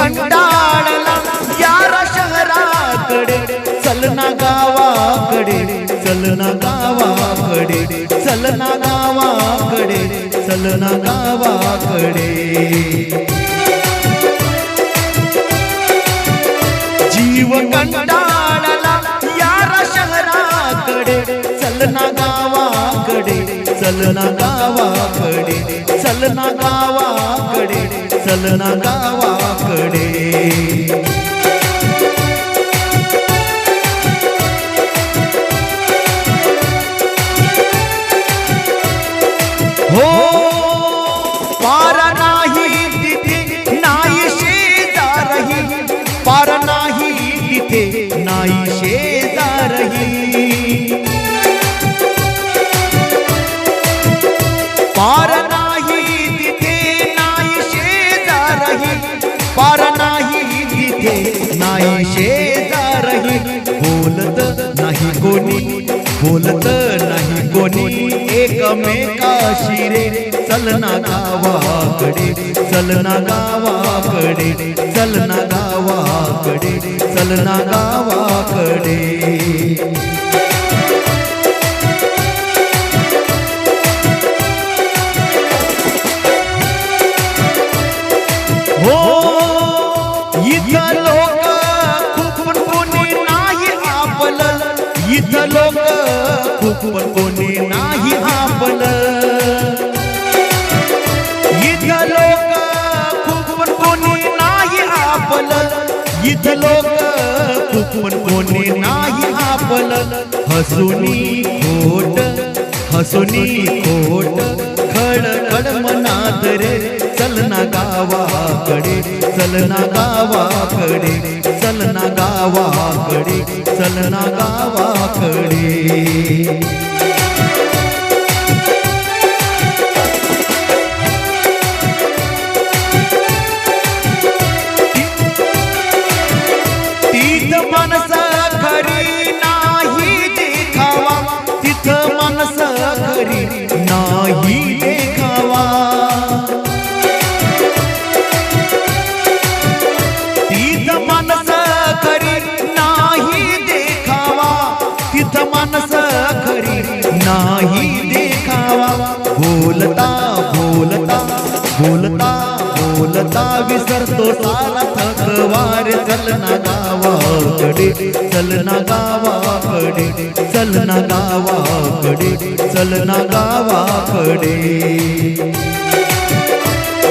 कंटाळला यारा शहराकडे चलना गावाकडे चलना गावाकडे चलना गावाकडे चलना गावाकडे. जीव कंटाळला यारा शहराकडे चलना गावाकडे चलना गावाकडे चलना गावा चलना गावाकडे तिथे नाही शेजारही बोलत नाही कोणी बोलत नाही कोणी. एकमेकाशी रे चलना गावाकडे चलना गावाकडे चलना गावाकडे चलना गावाकडे. सिद्ध लोक खूप कोणी नाही आपलं. इथ लोक खूप कोणी नाही आपलं. इथ लोक खूप कोणी नाही आपलं. हसुनी खोट हसुनी खोट खड खड मनात रे. चल ना गावाकडे चल ना गावाकडे. चलना गावाकडे. बोलता बोलता बोलता बोलता विसरतो सारा थकवार. चलना गावाकडे चलना गावाकडे चलना गावाकडे चलना गावाकडे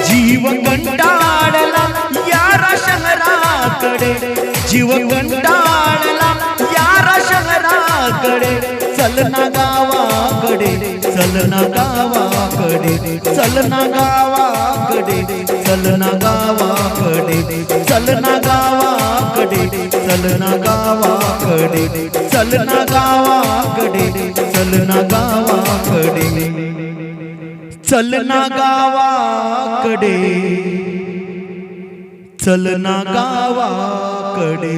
जीव कंटाळला यारा शहराकडे जीव कंटाळला यारा शहराकडे. चलना गावाकडे चलना गावाकडे चलना गावाकडे चलना गावाकडे चलना गावाकडे चलना गावाकडे चलना गावाकडे चलना गावाकडे चलना गावाकडे चलना गावाकडे.